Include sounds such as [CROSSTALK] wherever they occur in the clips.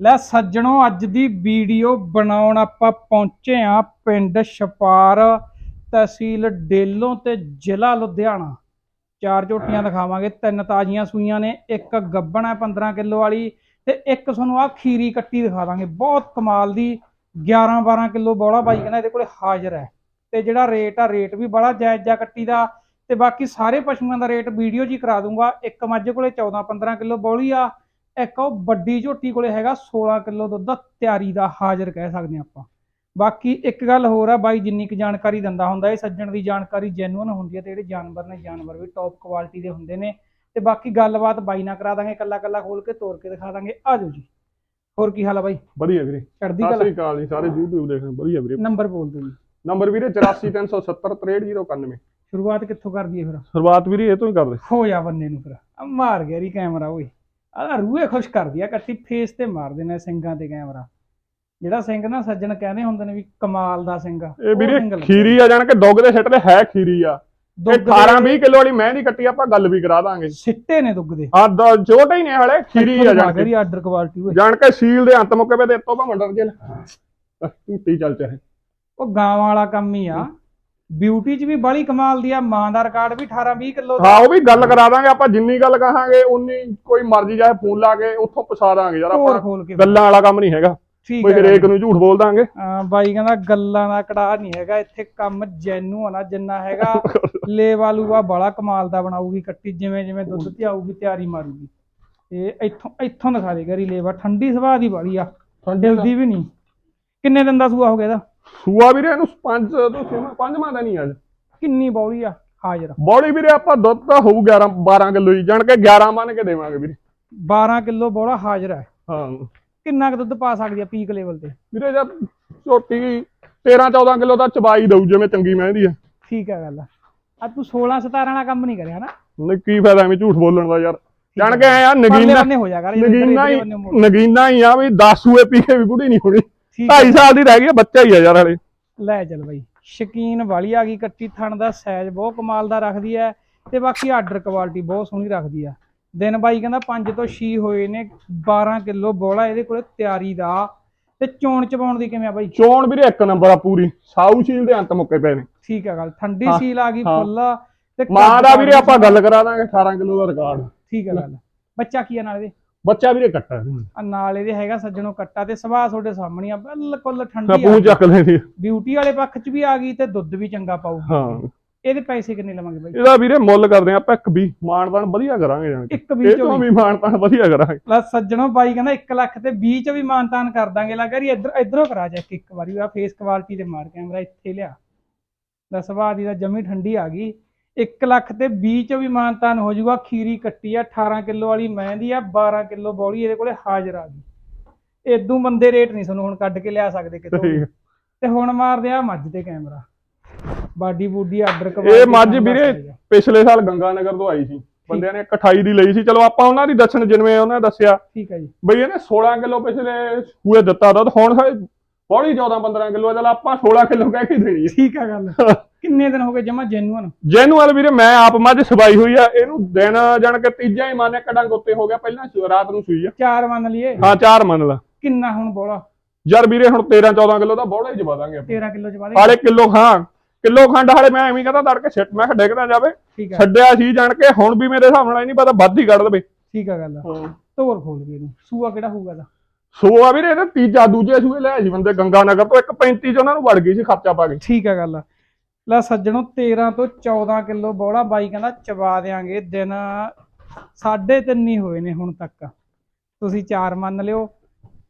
ਲੈ ਸੱਜਣੋ ਅੱਜ ਦੀ ਵੀਡੀਓ ਬਣਾਉਣ ਆਪਾਂ ਪਹੁੰਚੇ ਆ ਪਿੰਡ ਛਪਾਰ ਤਹਿਸੀਲ ਡੇਲੋਂ ਤੇ ਜ਼ਿਲ੍ਹਾ ਲੁਧਿਆਣਾ। ਚਾਰ ਝੋਟੀਆਂ ਦਿਖਾਵਾਂਗੇ ਤਿੰਨ ਤਾਜ਼ੀਆਂ ਸੂਈਆਂ ਨੇ ਇੱਕ ਗੱਬਣ ਹੈ 15 ਕਿਲੋ ਵਾਲੀ ਤੇ ਇੱਕ ਤੁਹਾਨੂੰ ਆ ਖੀਰੀ ਕੱਟੀ ਦਿਖਾ ਦਾਂਗੇ। ਬਹੁਤ ਕਮਾਲ ਦੀ 11 12 ਕਿਲੋ ਬੋਲਾ ਬਾਈ ਕਹਿੰਦਾ ਇਹਦੇ ਕੋਲੇ ਹਾਜ਼ਰ ਹੈ ਤੇ ਜਿਹੜਾ ਰੇਟ ਆ ਰੇਟ ਵੀ ਬੜਾ ਜਾਇਜ਼ ਜਾ ਕੱਟੀ ਦਾ ਤੇ ਬਾਕੀ ਸਾਰੇ ਪਸ਼ੂਆਂ ਦਾ ਰੇਟ ਵੀਡੀਓ ਹੀ ਕਰਾ ਦੂੰਗਾ। ਇੱਕ ਮੱਝ ਕੋਲੇ 14 15 ਕਿਲੋ ਬੋਲੀ ਆ ਇੱਕ ਉਹ ਵੱਡੀ ਝੋਟੀ ਕੋਲੇ ਹੈਗਾ 16 ਕਿਲੋ ਦੁੱਧ ਤਿਆਰੀ ਦਾ ਹਾਜ਼ਰ ਕਹਿ ਸਕਦੇ ਹਾਂ ਆਪਾਂ। ਬਾਕੀ ਇੱਕ ਗੱਲ ਹੋਰ ਆ ਬਾਈ ਜਿੰਨੀ ਕੁ ਜਾਣਕਾਰੀ ਦਿੰਦਾ ਹੁੰਦਾ ਇਹ ਸੱਜਣ ਦੀ ਜਾਣਕਾਰੀ ਜੈਨੂਅਨ ਹੁੰਦੀ ਹੈ ਤੇ ਜਿਹੜੇ ਜਾਨਵਰ ਨੇ ਜਾਨਵਰ ਵੀ ਟੌਪ ਕੁਆਲਿਟੀ ਦੇ ਹੁੰਦੇ ਨੇ। ਤੇ ਬਾਕੀ ਗੱਲਬਾਤ ਬਾਈ ਨਾਲ ਕਰਾ ਦਾਂਗੇ ਕੱਲਾ ਕੱਲਾ ਖੋਲ ਕੇ ਤੋੜ ਕੇ ਦਿਖਾ ਦਾਂਗੇ। ਆ ਜਾਓ ਜੀ। ਹੋਰ ਕੀ ਹਾਲ ਆ ਬਾਈ? ਵਧੀਆ ਵੀਰੇ। ਚੜਦੀ ਸਤਿ ਕਲਾ। ਸ੍ਰੀ ਅਕਾਲ ਜੀ ਸਾਰੇ YouTube ਦੇਖਣ ਵਧੀਆ ਵੀਰੇ। ਨੰਬਰ ਬੋਲ ਦਿਓ ਜੀ। ਨੰਬਰ ਵੀਰੇ 8437 63091 ਸ਼ੁਰੂਆਤ ਕਿੱਥੋਂ ਕਰ ਦਈਏ ਫਿਰ? ਸ਼ੁਰੂਆਤ ਵੀਰੇ ਇਹ ਤੋਂ ਹੀ ਕਰਦੇ ਹੋ ਜਾ ਬੰਨੇ ਨੂੰ ਫਿਰ। ਮਾਰ ਗਿਆ ਰੀ ਕੈਮਰਾ ਓਏ। ਆ ਰੂਹੇ ਖੁਸ਼ ਕਰਦੀ ਆ ਕੱਟੀ ਫੇਸ ਤੇ ਮਾਰ ਦੇਣਾ ਸਿੰਘਾਂ ਤੇ ਕੈਮਰਾ। ਜਿਹੜਾ ਸਿੰਘ ਨਾ ਸੱਜਣ ਕਹਿੰਦੇ ਹੁੰਦੇ ਨੇ ਵੀ ਕਮਾਲ ਦਾ ਸਿੰਘ ਆ ਇਹ ਵੀਰੇ। ਖੀਰੀ ਆ ਜਾਣ ਕੇ ਦੁੱਗ ਦੇ ਸਿੱਟ ਤੇ ਹੈ ਖੀਰੀ ਆ। ਇਹ ਦੁੱਗ ਦੇ 18 20 ਕਿਲੋ ਵਾਲੀ ਮਹਿੰਦੀ ਕੱਟੀ ਆਪਾਂ ਗੱਲ ਵੀ ਕਰਾ ਦਾਂਗੇ। ਸਿੱਟੇ ਨੇ ਦੁੱਗ ਦੇ। ਆ ਛੋਟੇ ਹੀ ਨੇ ਹਲੇ ਖੀਰੀ ਆ ਜਾਣ ਕੇ ਆਰਡਰ ਕੁਆਲਿਟੀ ਓਏ। ਜਾਣ ਕੇ ਸੀਲ ਦੇ ਅੰਤ ਮੁੱਕੇ ਤੇ ਤੋਂ ਭਾਵੇਂ ਡਰ ਜੇ ਟੂਟੀ ਚੱਲ ਚਾਹੇ ਉਹ ਗਾਵਾਂ ਵਾਲਾ ਕੰਮ ਹੀ ਆ। ਬਿਊਟੀ 'ਚ ਵੀ ਬੜੀ ਕਮਾਲ ਦੀ ਆ ਮਾਂ ਦਾ ਰਿਕਾਰਡ ਵੀ 18 20 ਕਿਲੋ ਦਾ। ਹਾਂ ਉਹ ਵੀ ਗੱਲ ਕਰਾ ਦਾਂਗੇ ਆਪਾਂ ਜਿੰਨੀ ਗੱਲ ਕਹਾਂਗੇ ਉਨੀ ਕੋਈ ਮਰਜ਼ੀ ਚਾਹੇ ਫੋਨ ਲਾ ਕੇ ਉੱਥੋਂ ਪਸਾ ਦਾਂਗੇ ਯਾਰ ਆਪਾਂ ਗੱਲਾਂ ਵਾਲਾ ਕੰਮ ਨਹੀਂ ਹੈਗਾ। ਕੋਈ ਹਰੇਕ ਨੂੰ ਝੂਠ ਬੋਲ ਦਾਂਗੇ। ਹਾਂ ਬਾਈ ਕਹਿੰਦਾ ਗੱਲਾਂ ਦਾ ਕੜਾ ਨਹੀਂ ਹੈਗਾ ਇੱਥੇ ਕੰਮ ਜੈਨੂ ਆ ਜਿੰਨਾ ਹੈਗਾ ਲੇਵਾ ਲੂਆ ਬੜਾ ਕਮਾਲ ਦਾ ਬਣਾਊਗੀ ਕੱਟੀ ਜਿਵੇਂ ਜਿਵੇਂ ਦੁੱਧ ਤੇ ਆਊਗੀ ਤਿਆਰੀ ਮਾਰੂਗੀ। ਤੇ ਇੱਥੋਂ ਇੱਥੋਂ ਦਿਖਾ ਦੇ ਗਰੀ ਲੇਵਾ ਠੰਡੀ ਸੁਭਾਅ ਦੀ ਬੜੀ ਆ ਹਿਲਦੀ ਵੀ ਨਹੀਂ। ਕਿੰਨੇ ਦਿਨ ਦਾ ਸੂਆ ਹੋ ਗਿਆ ਇਹਦਾ? ਸੂਆ ਵੀਰੇ ਇਹਨੂੰ ਪੰਜ ਤੋਂ ਛੇਵਾਂ ਪੰਜਵਾਂ ਦਾ ਨਹੀਂ ਅੱਜ। ਕਿੰਨੀ ਬੌਲੀ ਆ ਹਾਜ਼ਰ। ਬੋਡੀ ਵੀਰੇ ਆਪਾਂ ਦੁੱਧ ਤਾਂ ਹੋਊ 11 12 ਕਿਲੋ ਹੀ ਜਾਣ ਕੇ 11 ਮੰਨ ਕੇ ਦੇਵਾਂਗੇ ਵੀਰੇ। 12 ਕਿਲੋ ਬੌਲਾ ਹਾਜ਼ਰ ਹੈ। ਹਾਂ। ਕਿੰਨਾ ਕੁ ਦੁੱਧ ਪਾ ਸਕਦੀ ਆ ਪੀਕ ਲੈਵਲ ਤੇ? ਵੀਰੇ ਜਦ ਝੋਟੀ 13 14 ਕਿਲੋ ਦਾ ਚਬਾਈ ਦਊ ਜਿਵੇਂ ਚੰਗੀ ਮਹਿੰਦੀ ਆ। ਠੀਕ ਹੈ ਗੱਲ। ਆ ਤੂੰ 16 17 ਵਾਲਾ ਕੰਮ ਨਹੀਂ ਕਰਿਆ ਨਾ? ਨਹੀਂ ਕੀ ਫਾਇਦਾ ਐਵੇਂ ਝੂਠ ਬੋਲਣ ਦਾ ਯਾਰ। ਜਾਣ ਕੇ ਆ ਪਰਲੇ ਨਗੀਨਾ ਹੀ। ਨਗੀਨਾ ਹੀ ਆ ਵੀ 10 ਸੂਏ ਪੀ ਕੇ ਵੀ ਬੁੜੀ ਨਹੀਂ ਹੋਣੀ। ਠੀਕ 2.5 ਸਾਲ ਦੀ ਰਹਿ ਗਈ ਆ, ਬੱਚਾ ਹੀ ਆ ਯਾਰ ਹਲੇ। ਲੈ ਚੱਲ ਬਾਈ ਸ਼ਕੀਨ ਵਾਲੀ ਆ ਗਈ ਕੱਟੀ ਥਣ ਦਾ ਸਾਈਜ਼ ਬਹੁਤ ਕਮਾਲ ਦਾ ਰੱਖਦੀ ਹੈ ਤੇ ਬਾਕੀ ਆਰਡਰ ਕੁਆਲਿਟੀ ਬਹੁਤ ਸੋਹਣੀ ਰੱਖਦੀ ਆ। ਦਿਨ ਬਾਈ ਕਹਿੰਦਾ 5 ਤੋਂ 6 ਹੋਏ ਨੇ 12 ਕਿਲੋ ਬੋਲਾ ਇਹਦੇ ਕੋਲੇ ਤਿਆਰੀ ਦਾ। ਤੇ ਚੋਣ ਚਬਾਉਣ ਦੀ ਕਿਵੇਂ ਆ ਬਾਈ? ਚੋਣ ਵੀਰੇ ਇੱਕ ਨੰਬਰ ਆ ਪੂਰੀ ਸਾਊ ਸ਼ੀਲ ਦੇ ਅੰਤ ਮੁੱਕੇ ਪਏ ਨੇ। ਠੀਕ ਆ ਗੱਲ ਠੰਡੀ ਹਾਂ, ਸੀਲ ਆ ਗਈ ਹਾਂ। ਫੁੱਲ ਤੇ ਮਾਂ ਦਾ ਵੀਰੇ ਆਪਾਂ ਗੱਲ ਕਰਾ ਦਾਂਗੇ 18 ਕਿਲੋ ਦਾ ਰਿਕਾਰਡ। ਠੀਕ ਆ ਗੱਲ ਬੱਚਾ ਕੀ ਆ ਨਾਲ ਇਹਦੇ? ਬੱਚਾ ਵੀਰੇ ਕੱਟਾ ਆ ਨਾਲ ਇਹਦੇ ਹੈਗਾ ਸੱਜਣੋਂ ਕੱਟਾ ਤੇ ਸੁਭਾਅ ਤੁਹਾਡੇ ਸਾਹਮਣੇ ਆ ਬਿਲਕੁਲ ਠੰਡੀ ਆ ਪੂੰਝ ਚੱਕ ਲੈਣੀ ਬਿਊਟੀ ਵਾਲੇ ਪੱਖ 'ਚ ਵੀ ਆ ਗਈ ਤੇ ਦੁੱਧ ਵੀ ਚੰਗਾ ਪਾਊ ਹਾਂ। ਇਹਦੇ ਪੈਸੇ ਕਿੰਨੇ ਲਵਾਂਗੇ ਬਾਈ? ਇਹਦਾ ਵੀਰੇ ਮੁੱਲ ਕਰਦੇ ਆਪਾਂ ਇੱਕ ਵੀ ਮਾਨਦਾਨ ਵਧੀਆ ਕਰਾਂਗੇ ਕੇ। ਇੱਕ ਵੀ ਚੋਂ ਵੀ ਮਾਨਦਾਨ ਵਧੀਆ ਕਰਾਂਗੇ। ਲੈ ਸੱਜਣੋ ਬਾਈ ਕਹਿੰਦਾ 1 ਲੱਖ ਤੇ 20 ਚ ਵੀ ਮਾਨਤਾਨ ਕਰ ਦਾਂਗੇ। ਲੱਗਾ ਰੀ ਇੱਧਰ ਇੱਧਰੋਂ ਕਰਾ ਜਾ ਇੱਕ ਵਾਰੀ। ਆ ਫੇਸ ਕੁਆਲਿਟੀ ਤੇ ਮਾਰ ਕੈਮਰਾ ਇੱਥੇ ਲਿਆ। ਲੈ ਸੁਭਾਅ ਦੀ ਦਾ ਜਮੀ ਠੰਡੀ ਆ ਗਈ। 1 ਲੱਖ ਤੇ 20 ਚ ਵੀ ਮਾਨਤਾਨ ਹੋ ਜਾਊਗਾ। ਖੀਰੀ ਕੱਟੀ ਆ 18 ਕਿਲੋ ਵਾਲੀ ਮਹਿੰਦੀ ਆ 12 ਕਿਲੋ ਬੌਲੀ ਇਹਦੇ ਕੋਲੇ ਹਾਜ਼ਰ ਆ ਗਈ। ਇਦੋਂ ਬੰਦੇ ਰੇਟ ਨਹੀਂ ਤੁਹਾਨੂੰ ਹੁਣ ਕੱਢ ਕੇ ਲਿਆ ਸਕਦੇ ਕਿਤੋਂ ਤੇ ਹੁਣ ਮਾਰਦੇ ਆ ਮੱਝ ਤੇ ਕੈਮਰਾ। ਬਾਡੀ ਬੂਡੀ ਆਰਡਰ ਇਹ ਮੱਝ ਵੀਰੇ ਪਿਛਲੇ ਸਾਲ ਗੰਗਾ ਨਗਰ ਤੋਂ ਆਈ ਸੀ। ਬੰਦਿਆਂ ਨੇ 28 ਦੀ ਲਈ ਸੀ। ਚਲੋ ਆਪਾਂ ਉਹਨਾਂ ਦੀ ਦੱਸਣ ਜਿਵੇਂ ਉਹਨੇ ਦੱਸਿਆ। ਠੀਕ ਹੈ ਜੀ। ਬਈ ਇਹਨੇ 16 ਕਿਲੋ ਪਿਛਲੇ ਸੂਏ ਦਿੱਤਾ ਦੁੱਧ। ਹੁਣ ਬੋੜੀ 14 15 ਕਿਲੋ ਚਲ ਆਪਾਂ 16 ਕਿਲੋ ਕਹਿ ਕੇ ਦੇਣੀ ਠੀਕ ਆ ਗੱਲ। [LAUGHS] ਕਿੰਨੇ ਦਿਨ ਹੋ ਗਏ ਜਮਾ ਜੈਨੂਅਨ ਜੈਨੂਅਲ ਵੀਰੇ ਮੈਂ ਆਪ ਮੱਝ ਸਵਾਈ ਹੋਈ ਆ ਇਹਨੂੰ ਦਿਨ ਜਾਣ ਕੇ ਤੀਜਾ ਹੀ ਮਾਨੇ ਕਡੰਗ ਉੱਤੇ ਹੋ ਗਿਆ ਪਹਿਲਾਂ ਰਾਤ ਨੂੰ ਸੂਈ ਆ। ਚਾਰ ਮੰਨ ਲਈਏ? ਹਾਂ ਚਾਰ ਮੰਨ ਲਾ। ਕਿੰਨਾ ਹੁਣ ਬੋਲਾ? ਯਾਰ ਵੀਰੇ ਹੁਣ 13 14 ਕਿਲੋ ਦਾ ਬੋੜਾ ਹੀ ਜਵਾ ਦਾਂਗੇ ਆਪਾਂ। 13 ਕਿਲੋ ਚ ਬਾਦੇ ਹਾਲੇ ਕਿਲੋ ਹਾਂ ਕਿਲੋ ਖੰਡ ਹਾਲੇ ਮੈਂ ਐਵੇਂ ਕਹਿੰਦਾ ਤੜਕੇ ਛੱਡ ਮੈਂ ਡਿੱਗਦਾ ਜਾਵੇ। ਛੱਡਿਆ ਸੀ ਜਾਣ ਕੇ ਹੁਣ ਵੀ ਮੇਰੇ ਹਿਸਾਬ ਨਾਲ ਨਹੀਂ ਪਤਾ ਵੱਧ ਹੀ ਕੱਢ ਦੇਵੇ। ਠੀਕ ਆ ਗੱਲ ਤੋਰ ਖੋਲ ਗਈ ਇਹਨੂੰ। ਸੂਆ ਕਿਹੜਾ ਹੋਊਗਾ ਦਾ ਸੋ ਆ ਵੀਰੇ ਇਹਦੇ ਤੀਜਾ ਦੂਜੇ ਸੂਏ ਲੈ ਸੀ ਬੰਦੇ ਗੰਗਾ ਨਗਰ ਤੋਂ ਇੱਕ 35 ਚ ਉਹਨਾਂ ਨੂੰ ਵੜ ਗਈ ਸੀ ਖਰਚਾ ਪਾ ਕੇ। ਠੀਕ ਆ ਗੱਲ। ਲੈ ਸੱਜਣੋ 13 ਤੋਂ 14 ਕਿਲੋ ਬੋਲਾ ਬਾਈ ਕਹਿੰਦਾ ਚਬਾ ਦੇਾਂਗੇ ਦਿਨ ਸਾਢੇ ਤਿੰਨ ਹੀ ਹੋਏ ਨੇ ਹੁਣ ਤੱਕ। ਤੁਸੀਂ ਚਾਰ ਮੰਨ ਲਿਓ।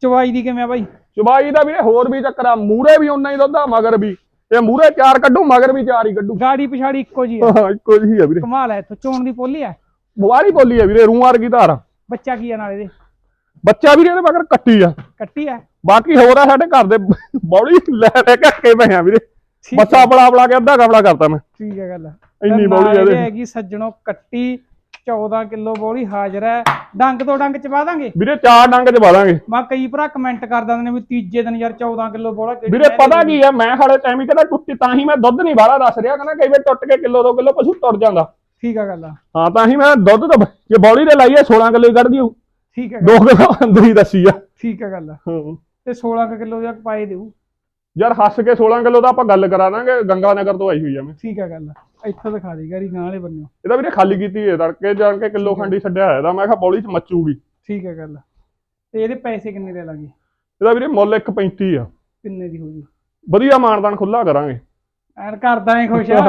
ਚਵਾਈ ਦੀ ਕਿਵੇਂ ਆ ਬਾਈ? ਚੁਬਾਈ ਦਾ ਵੀਰੇ ਹੋਰ ਵੀ ਚੱਕਰ ਆ ਮੂਰੇ ਵੀ ਉਨਾ ਹੀ ਦੁੱਧ ਆ ਮਗਰ ਵੀ। ਇਹ ਮੂਰੇ ਚਾਰ ਕੱਢੂ ਮਗਰ ਵੀ ਚਾਰ ਹੀ ਕੱਢੂ। ਗਾੜੀ ਪਿਛਾੜੀ ਇੱਕੋ ਜੀ ਆ। ਹਾਂ ਇੱਕੋ ਜਿਹੀ ਆ ਵੀਰੇ। ਕਮਾਲ ਹੈ ਇੱਥੋਂ ਚੋਣ ਦੀ ਪੋਲੀ ਆ। ਬੁਆਰੀ ਬੋਲੀ ਆ ਵੀਰੇ ਰੂਹ ਵਰਗੀ ਧਾਰ। ਬੱਚਾ ਕੀ ਆ ਨਾਲ ਇਹਦੇ? ਬੱਚਾ ਵੀਰੇ ਇਹਦੇ ਮਗਰ ਕੱਟੀ ਆ। ਕੱਟੀ ਆ। ਬਾਕੀ ਹੋਰ ਆ ਸਾਡੇ ਘਰ ਦੇ ਬੌੜੀ ਲੈ ਲੈ ਕੇ ਅੱਕੇ ਪਏ ਆ ਵੀਰੇ। ਬੱਚਾ ਬੜਾ ਬੜਾ ਕੇ ਅੱਧਾ ਕਪੜਾ ਕਰਤਾ ਮੈਂ। ਠੀਕ ਹੈ ਗੱਲ ਇੰਨੀ ਆ ਇਹਦੇ। ਹੈਗੀ ਸੱਜਣੋ ਕੱਟੀ 14 ਕਿਲੋ ਬੋਲੀ ਹਾਜ਼ਰ ਹੈ ਡੰਗ ਤੋਂ ਡੰਗ ਚਬਾ ਦਾਂਗੇ? ਵੀਰੇ ਚਾਰ ਡੰਗ ਚ ਪਾ ਦਾਂਗੇ। ਮਾ ਕਈ ਭਰਾ ਕਮੈਂਟ ਕਰ ਦਿੰਦੇ ਨੇ ਵੀ ਤੀਜੇ ਦਿਨ ਯਾਰ 14 ਕਿਲੋ ਬੋਲਾ ਵੀਰੇ ਪਤਾ ਕੀ ਆ ਮੈਂ ਹਾਲੇ ਟਾਈਮ ਹੀ ਕਹਿੰਦਾ ਟੁੱਟੀ ਤਾਂ ਹੀ ਮੈਂ ਦੁੱਧ ਨਹੀਂ ਬਾਹਲਾ ਦੱਸ ਰਿਹਾ। ਕਹਿੰਦਾ ਕਈ ਵਾਰ ਟੁੱਟ ਕੇ ਕਿਲੋ 2 ਕਿਲੋ ਪਸ਼ੂ ਤੁਰ ਜਾਂਦਾ। ਠੀਕ ਆ ਗੱਲ ਆ। ਹਾਂ ਤਾਂ ਹੀ ਮੈਂ ਦੁੱਧ ਤਾਂ ਜੇ ਬੌਲੀ ਦੇ ਲਾਈਏ 16 ਕਿਲੋ ਹੀ ਕੱਢ ਦਿਓ। ਠੀਕ ਹੈ 2 ਕਿਲੋ ਅੰਦਰ ਹੀ ਦੱਸੀ ਆ। ਠੀਕ ਹੈ ਗੱਲ ਹਾਂ। ਤੇ 16 ਕਿਲੋ ਦਾ ਪਾਏ ਦੇਊ। ਯਾਰ ਹੱਸ ਕੇ 16 ਕਿਲੋ ਦਾ ਆਪਾਂ ਗੱਲ ਕਰਾ ਦਾਂਗੇ ਗੰਗਾ ਨਗਰ ਤੋਂ ਆਈ ਹੋਈ ਆ ਮੈਂ। ਠੀਕ ਹੈ ਗੱਲ ਇੱਥੋਂ ਦਿਖਾ ਦੇ ਗਾਰੀ ਗਾਂ ਵਾਲੇ ਬੰਨਿਓ। ਇਹਦਾ ਵੀਰੇ ਖਾਲੀ ਕੀਤੀ ਹੈ ਤੜਕੇ ਜਾਣ ਕੇ ਕਿਲੋ ਖੰਡੀ ਛੱਡਿਆ ਹੋਇਆ ਇਹਦਾ। ਮੈਂ ਕਿਹਾ ਬੌਲੀ ਚ ਮੱਚੂਗੀ। ਠੀਕ ਹੈ ਗੱਲ ਤੇ ਇਹਦੇ ਪੈਸੇ ਕਿੰਨੇ ਲੈ ਲਾਂਗੇ? ਇਹਦਾ ਵੀਰੇ ਮੁੱਲ 1.35 ਆ। ਕਿੰਨੇ ਦੀ ਹੋਊਗੀ? ਵਧੀਆ ਮਾਨਦਾਨ ਖੁੱਲਾ ਕਰਾਂਗੇ। ਐਨ ਕਰਦਾ ਐ ਖੁਸ਼ ਆ।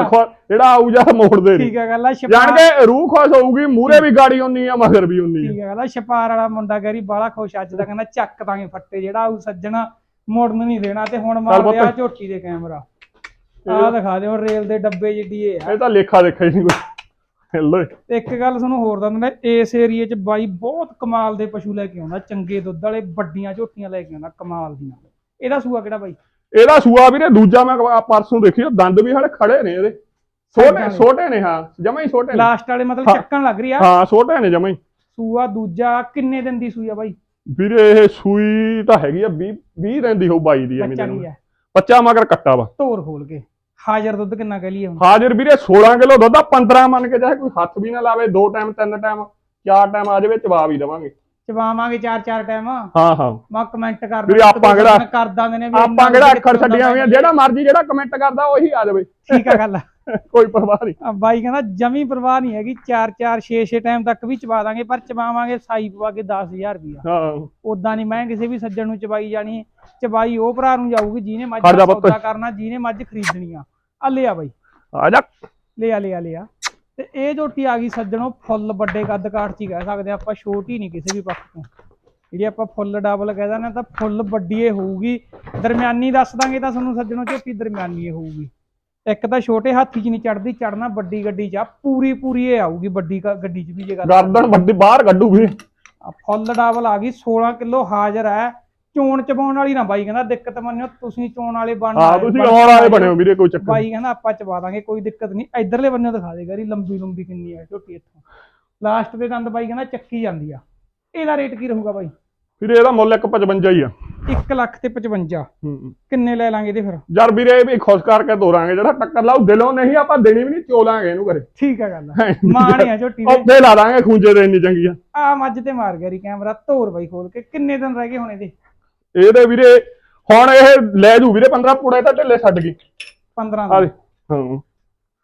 ਜਿਹੜਾ ਆਊ ਜਾ ਮੋੜਦੇ ਠੀਕ ਨਹੀਂ ਹੈ ਗੱਲ ਆ ਜਾਣ ਛਪਾਰ ਕੇ ਰੂਹ ਖੁਸ਼ ਹੋਊਗੀ ਮੂਰੇ ਵੀ ਗਾੜੀ ਹੁੰਨੀ ਆ ਮਗਰ ਵੀ ਹੁੰਨੀ ਆ। ਠੀਕ ਹੈ ਗੱਲ ਆ ਛਪਾਰ ਵਾਲਾ ਮੁੰਡਾ ਗਾਰੀ ਬਾਲਾ ਖੁਸ਼ ਅੱਜ ਦਾ ਕਹਿੰਦਾ ਚੱਕ ਦਾਂਗੇ ਫੱਟੇ ਜਿਹੜਾ ਆਊ ਸੱਜਣਾ ਮੁੜਨ ਨਹੀਂ ਦੇਣਾ ਤੇ ਹੁਣ ਮਾਰ ਪੁੱਤ। ਦਿਆ ਝੋਟੀ ਦੇ ਕੈਮਰਾ। ਆਹ ਦਿਖਾ ਦਿਓ ਰੇਲ ਦੇ ਡੱਬੇ ਜਿੱਡੀ ਇਹ ਆ। ਇਹ ਤਾਂ ਲੇਖਾ ਦੇਖਿਆ ਹੀ ਨਹੀਂ ਕੋਈ। ਲੋ ਤੇ ਇੱਕ ਗੱਲ ਤੁਹਾਨੂੰ ਹੋਰ ਦੱਸ ਦਿੰਦਾ ਇਸ ਏਰੀਏ 'ਚ ਬਾਈ ਬਹੁਤ ਕਮਾਲ ਦੇ ਪਸ਼ੂ ਲੈ ਕੇ ਆਉਂਦਾ ਚੰਗੇ ਦੁੱਧ ਵਾਲੇ ਵੱਡੀਆਂ ਝੋਟੀਆਂ ਲੈ ਕੇ ਆਉਂਦਾ ਕਮਾਲ ਦੀਆਂ ਇਹਦਾ ਸੂਆ ਕਿਹੜਾ ਬਾਈ? ਇਹਦਾ ਸੂਆ ਵੀਰੇ ਦੂਜਾ ਮੈਂ ਕ- ਪਰਸੋਂ ਦੇਖੀ ਉਹ ਦੰਦ ਵੀ ਹਲੇ ਖੜੇ ਨੇ ਇਹਦੇ। ਛੋਟੇ। ਛੋਟੇ ਨੇ ਹਾਂ ਜਮਾ ਹੀ ਛੋਟੇ ਨੇ। ਲਾਸਟ ਵਾਲੇ ਮਤਲਬ ਹਾਂ। ਚੱਕਣ ਲੱਗ ਰਹੀ ਆ। ਹਾਂ ਛੋਟੇ ਨੇ ਜਮਾ ਹੀ। ਸੂਆ ਦੂਜਾ ਕਿੰਨੇ ਦਿਨ ਦੀ ਸੂਈ ਆ ਬਾਈ? ਵੀਰੇ ਇਹ ਸੂਈ ਤਾਂ ਹੈਗੀ ਆ 20 20 ਦਿਨ ਦੀ ਹੋ 22 ਦੀ ਐਵੇਂ ਬੱਚਾ ਦੇ ਕੀ ਨੂੰ ਆ? ਬੱਚਾ ਮਗਰ ਕੱਟਾ ਵਾ। ਧੋਰ ਖੋਲ ਕੇ। ਹਾਜ਼ਰ ਦੁੱਧ ਕਿੰਨਾ ਕਹਿ ਲਈਏ ਹੁਣ? ਹਾਜ਼ਰ ਵੀਰੇ 16 ਕਿਲੋ ਦੁੱਧ ਆ 15 ਮੰਨ ਕੇ ਚਾਹੇ ਕੋਈ ਹੱਥ ਵੀ ਨਾ ਲਾਵੇ ਦੋ ਟਾਈਮ ਤਿੰਨ ਟਾਈਮ ਚਾਰ ਟਾਈਮ ਆ ਜਾਵੇ ਚਵਾ ਵੀ ਦੇਵਾਂਗੇ। ਚਵਾਵਾਂਗੇ ਚਾਰ ਚਾਰ ਟਾਈਮ ਹਾਂ ਹਾਂ। ਮਾ ਕਮੈਂਟ ਕਰ ਵੀਰੇ ਆਪਾਂ ਕਿਹੜਾ- ਕਰ ਦਾਂਦੇ ਨੇ ਵੀ ਆਪਾਂ ਕਿਹੜਾ ਅੱਖਰ ਛੱਡੀਆਂ ਹੋਈਆਂ ਜਿਹੜਾ ਮਰਜ਼ੀ ਜਿਹੜਾ ਕਮੈਂਟ ਕਰਦਾ ਉਹੀ ਆ ਜਾਵੇ। ਠੀਕ ਆ ਗੱਲ। [LAUGHS] ਕੋਈ ਪਰਵਾਹ ਨਹੀਂ। ਆ ਬਾਈ ਕਹਿੰਦਾ ਜਮੀ ਪਰਵਾਹ ਨਹੀਂ ਹੈਗੀ 4 4 6 6 ਟਾਈਮ ਤੱਕ ਵੀ ਚਵਾ ਦਾਂਗੇ ਪਰ ਚਵਾਵਾਂਗੇ ਸਾਈ ਪਵਾ ਕੇ 10000 ਰੁਪਿਆ ਹਾਂ। ਉਦਾਂ ਨਹੀਂ ਮੈਂ ਕਿਸੇ ਵੀ ਸੱਜਣ ਨੂੰ ਚਵਾਈ ਜਾਣੀ ਚਵਾਈ ਉਹ ਭਰਾ ਨੂੰ ਜਾਊਗੀ ਜਿਹਨੇ ਮੱਝ। ਸੌਦਾ ਕਰਨਾ ਜਿਹਨੇ ਮੱਝ ਖਰੀਦਣੀ ਆ। ਆ ਲਿਆ ਬਾਈ। ਆ ਜਾ। ਲਿਆ ਲਿਆ ਲਿਆ। ਤੇ ਇਹ ਝੋਟੀ ਆ ਗਈ ਸੱਜਣੋ ਫੁੱਲ ਵੱਡੇ ਕੱਦ ਕਾਠ ਚ ਹੀ ਕਹਿ ਸਕਦੇ ਆਪਾਂ ਛੋਟੀ ਨਹੀਂ ਕਿਸੇ ਵੀ ਪੱਖ ਤੋਂ। ਜਿਹੜੀ ਆਪਾਂ ਫੁੱਲ ਡਬਲ ਕਹਿ ਦਿੰਦੇ ਤਾਂ ਫੁੱਲ ਵੱਡੀ ਇਹ ਹੋਊਗੀ। ਦਰਮਿਆਨੀ ਦੱਸ ਦਾਂਗੇ ਤਾਂ ਤੁਹਾਨੂੰ ਸੱਜਣੋ ਝੋਟੀ ਦਰਮਿਆਨੀ ਇਹ ਹੋਊਗੀ। ਇੱਕ ਤਾਂ ਛੋਟੇ ਹਾਥੀ 'ਚ ਨਹੀਂ ਚੜਦੀ ਚੜਨਾ ਵੱਡੀ ਗੱਡੀ 'ਚ ਆ ਪੂਰੀ ਪੂਰੀ ਇਹ ਆਊਗੀ ਵੱਡੀ ਗੱਡੀ 'ਚ ਵੀ ਜੇ ਗੱਲ ਗਰਦਨ ਵੱਡੀ ਬਾਹਰ ਕੱਢੂ ਵੀਰੇ ਆ ਫੁੱਲ ਡਬਲ ਆ ਗਈ 16 ਕਿਲੋ ਹਾਜ਼ਰ ਹੈ। ਚੋਣ ਚਬਾਉਣ ਵਾਲੀ ਨਾ ਬਾਈ ਕਹਿੰਦਾ ਦਿੱਕਤ ਮੰਨਿਓ ਤੁਸੀਂ ਚੋਣ ਵਾਲੇ ਬਣ ਹਾਂ ਤੁਸੀਂ ਆਉਣ ਵਾਲੇ ਬਣਿਓ ਵੀਰੇ ਕੋਈ ਚੱਕਰ। ਬਾਈ ਕਹਿੰਦਾ ਆਪਾਂ ਚਬਾ ਦਾਂਗੇ ਕੋਈ ਦਿੱਕਤ ਨਹੀਂ ਇਧਰਲੇ ਬੰਨੇ ਦਿਖਾ ਦੇ ਗਰੀ ਲੰਬੀ ਲੰਬੀ ਕਿੰਨੀ ਹੈ ਝੋਟੀ ਇੱਥੋਂ। ਲਾਸਟ ਦੇ ਦੰਦ ਬਾਈ ਕਹਿੰਦਾ ਚੱਕੀ ਜਾਂਦੀ ਆ। ਇਹਦਾ ਰੇਟ ਕੀ ਰਹੂਗਾ ਬਾਈ? ਵੀਰੇ ਇਹਦਾ ਮੁੱਲ 155 ਹੀ ਆ। 1 ਲੱਖ ਤੇ 55 ਹੂੰ। ਕਿੰਨੇ ਲੈ ਲਾਂਗੇ ਇਹਦੇ ਫਿਰ? ਯਾਰ ਵੀਰੇ ਇਹ ਵੀ ਖੁਸ਼ ਕਰਕੇ ਤੋਰਾਂਗੇ ਜਿਹੜਾ ਟੱਕਰ ਲਾਉ ਦਿਲੋਂ ਨਹੀਂ ਆਪਾਂ ਦੇਣੀ ਵੀ ਨਹੀਂ ਚੋਲਾਂਗੇ ਇਹਨੂੰ ਘਰੇ। ਠੀਕ ਆ ਗੱਲ ਮਾਣੀ ਆ ਝੋਟੀ ਦੇ। ਉੱਤੇ ਲਾ ਦਾਂਗੇ ਖੂੰਜੇ ਦੇ ਇੰਨੀ ਚੰਗੀ ਆ। ਆ ਮੱਝ ਤੇ ਮਾਰ ਗਿਆ ਰੀ ਕੈਮਰਾ ਧੋਰ ਬਾਈ ਖੋਲ ਕੇ ਕਿੰਨੇ ਦਿਨ ਰਹਿ ਗਏ ਹੁਣ ਇਹਦੇ? ਇਹਦੇ ਵੀਰੇ ਹੁਣ ਇਹ ਲੈ ਜੂ ਵੀਰੇ 15 ਪੂੜੇ ਤਾਂ ਢਿੱਲੇ ਛੱਡ ਗਈ। 15 ਆ ਦੇ। ਹਾਂ।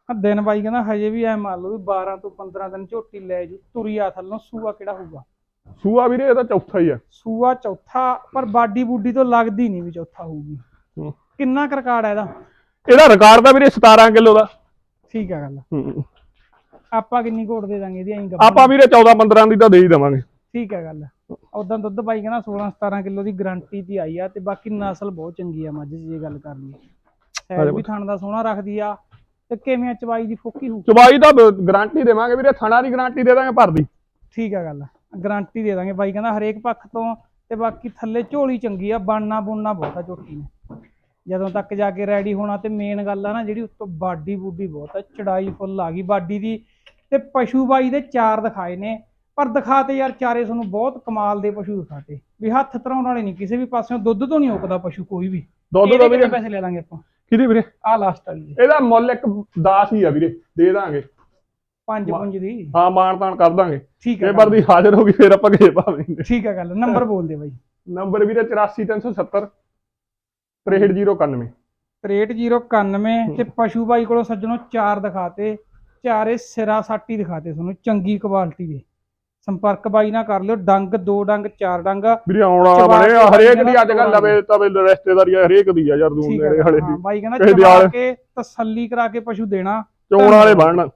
ਆ ਦਿਨ ਬਾਈ ਕਹਿੰਦਾ ਹਜੇ ਵੀ ਐ ਮੰਨ ਲਓ ਵੀ 12 ਤੋਂ 15 ਦਿਨ ਝੋਟੀ ਲੈ ਜੂ ਤੁਰੀਆ ਥੱਲੋਂ ਸੂਆ ਕਿਹੜਾ ਹੋਊਗਾ? ਸੂਆ ਵੀਰੇ ਇਹਦਾ ਚੌਥਾ ਹੀ ਆ। ਸੂਆ ਚੌਥਾ ਪਰ ਬਾਡੀ ਬੂਡੀ ਤੋਂ ਲੱਗਦੀ ਨਹੀਂ ਵੀ ਚੌਥਾ ਹੋਊਗੀ। ਕਿੰਨਾ ਕੁ ਰਿਕਾਰਡ ਹੈ ਇਹਦਾ? ਇਹਦਾ ਰਿਕਾਰਡ ਤਾਂ ਵੀਰੇ 17 ਕਿਲੋ ਦਾ। ਠੀਕ ਆ ਗੱਲ। ਹੂੰ। ਆਪਾਂ ਕਿੰਨੀ ਘੋਟ ਦੇ ਦਾਂਗੇ ਇਹਦੀ ਐਂ ਆਪਾਂ ਵੀਰੇ 14 15 ਦੀ ਤਾਂ ਦੇ ਹੀ ਦੇਵਾਂਗੇ। ਠੀਕ ਹੈ ਗੱਲ। ਉਦਾਂ ਦੁੱਧ ਬਾਈ ਕਹਿੰਦਾ 16 17 ਕਿਲੋ ਦੀ ਗਾਰੰਟੀ ਦੀ ਆਈ ਆ ਤੇ ਬਾਕੀ ਨਸਲ ਬਹੁਤ ਚੰਗੀ ਆ ਮੱਝ ਦੀ ਜੇ ਗੱਲ ਕਰ ਲਈਏ ਸੈਰ ਵੀ ਥਣ ਦਾ ਸੋਹਣਾ ਰੱਖਦੀ ਆ ਤੇ ਕਿਵੇਂ ਚਵਾਈ ਦੀ ਫੋਕੀ ਹੋਊ? ਚਵਾਈ ਤਾਂ ਗਾਰੰਟੀ ਦੇਵਾਂਗੇ ਵੀਰੇ ਥਣਾ ਦੀ ਗਾਰੰਟੀ ਦੇ ਦਾਂਗੇ ਭਰਦੀ ਠੀਕ ਆ ਗੱਲ ਗਾਰੰਟੀ ਦੇ ਦਾਂਗੇ ਬਾਈ ਕਹਿੰਦਾ ਹਰੇਕ ਪੱਖ ਤੋਂ ਤੇ ਬਾਕੀ ਥੱਲੇ ਝੋਲੀ ਚੰਗੀ ਆ ਬਣਨਾ ਬੁਣਨਾ ਬਹੁਤ ਝੋਟੀ ਨੇ। ਜਦੋਂ ਤੱਕ ਜਾ ਕੇ ਰੈਡੀ ਹੋਣਾ ਤੇ ਮੇਨ ਗੱਲ ਆ ਨਾ ਜਿਹੜੀ ਉੱਤੋਂ ਬਾਡੀ ਬੂਡੀ ਬਹੁਤ ਆ ਚੜਾਈ ਫੁੱਲ ਆ ਗਈ। ਬਾਡੀ ਦੀ ਤੇ ਪਸ਼ੂ ਬਾਈ ਦੇ ਚਾਰ ਦਿਖਾਏ ਨੇ। ਪਰ ਦਿਖਾਤੇ ਯਾਰ ਚਾਰੇ ਤੁਹਾਨੂੰ ਬਹੁਤ ਕਮਾਲ ਦੇ ਪਸ਼ੂ ਦਿਖਾਤੇ ਵੀ ਹੱਥ ਧਰਾਉਣ ਵਾਲੇ ਨਹੀਂ ਕਿਸੇ ਵੀ ਪਾਸਿਓਂ ਦੁੱਧ ਤੋਂ ਨਹੀਂ ਉਕਦਾ ਪਸ਼ੂ ਕੋਈ ਵੀ। ਦੁੱਧ ਦਾ ਵੀਰੇ ਪੈਸੇ ਲੈ ਲਾਂਗੇ ਆਪਾਂ। ਕਿਹਦੀ ਵੀਰੇ? ਆਹ ਲਾਸਟ ਵਾਲੀ ਇਹਦਾ ਮੁੱਲ ਇੱਕ 10 ਹੀ ਆ ਵੀਰੇ ਦੇ ਦਾਂਗੇ। ਪੰਜ। ਪੁੰਜ ਦੀ। ਹਾਂ ਮਾਣ ਤਾਣ ਕਰ ਦਾਂਗੇ। ਠੀਕ ਹੈ ਇਹ ਵਾਰ ਦੀ ਹਾਜ਼ਰ ਹੋ ਗਈ ਫੇਰ ਆਪਾਂ ਘੇ ਪਾਵਾਂਗੇ ਠੀਕ ਹੈ ਗੱਲ ਨੰਬਰ ਬੋਲ ਦੇ ਬਾਈ। ਨੰਬਰ ਵੀਰੇ 84370 63091 63091 ਤੇ ਪਸ਼ੂ ਬਾਈ ਕੋਲੋਂ ਸੱਜਣੋ ਚਾਰ ਦਿਖਾਤੇ ਚਾਰੇ ਸਿਰਾ ਸਾਟੀ ਦਿਖਾਤੇ ਤੁਹਾਨੂੰ ਚੰਗੀ ਕੁਆਲਿਟੀ ਦੇ। ਸੰਪਰਕ ਬਾਈ ਨਾਲ ਕਰ ਲਿਓ ਡੰਗ ਦੋ ਡੰਗ ਚਾਰ ਡੰਗ। ਵੀਰੇ ਆਉਣ ਬਣੇ ਹਰੇਕ ਦੀ ਅੱਜ ਕੱਲ ਲਵੇ ਤਵੇ ਰਿਸ਼ਤੇਦਾਰੀ ਹਰੇਕ ਦੀ ਆ ਯਾਰ ਠੀਕ ਨੇੜੇ ਹੈ ਵਾਲੇ ਹਾਂ ਬਾਈ ਕਹਿੰਦਾ ਆਲੇ- ਕੇ ਤਸੱਲੀ ਕਰਾ ਕੇ ਪਸ਼ੂ ਦੇਣਾ। ਚੋਣ ਵਾਲੇ ਬਣਨ।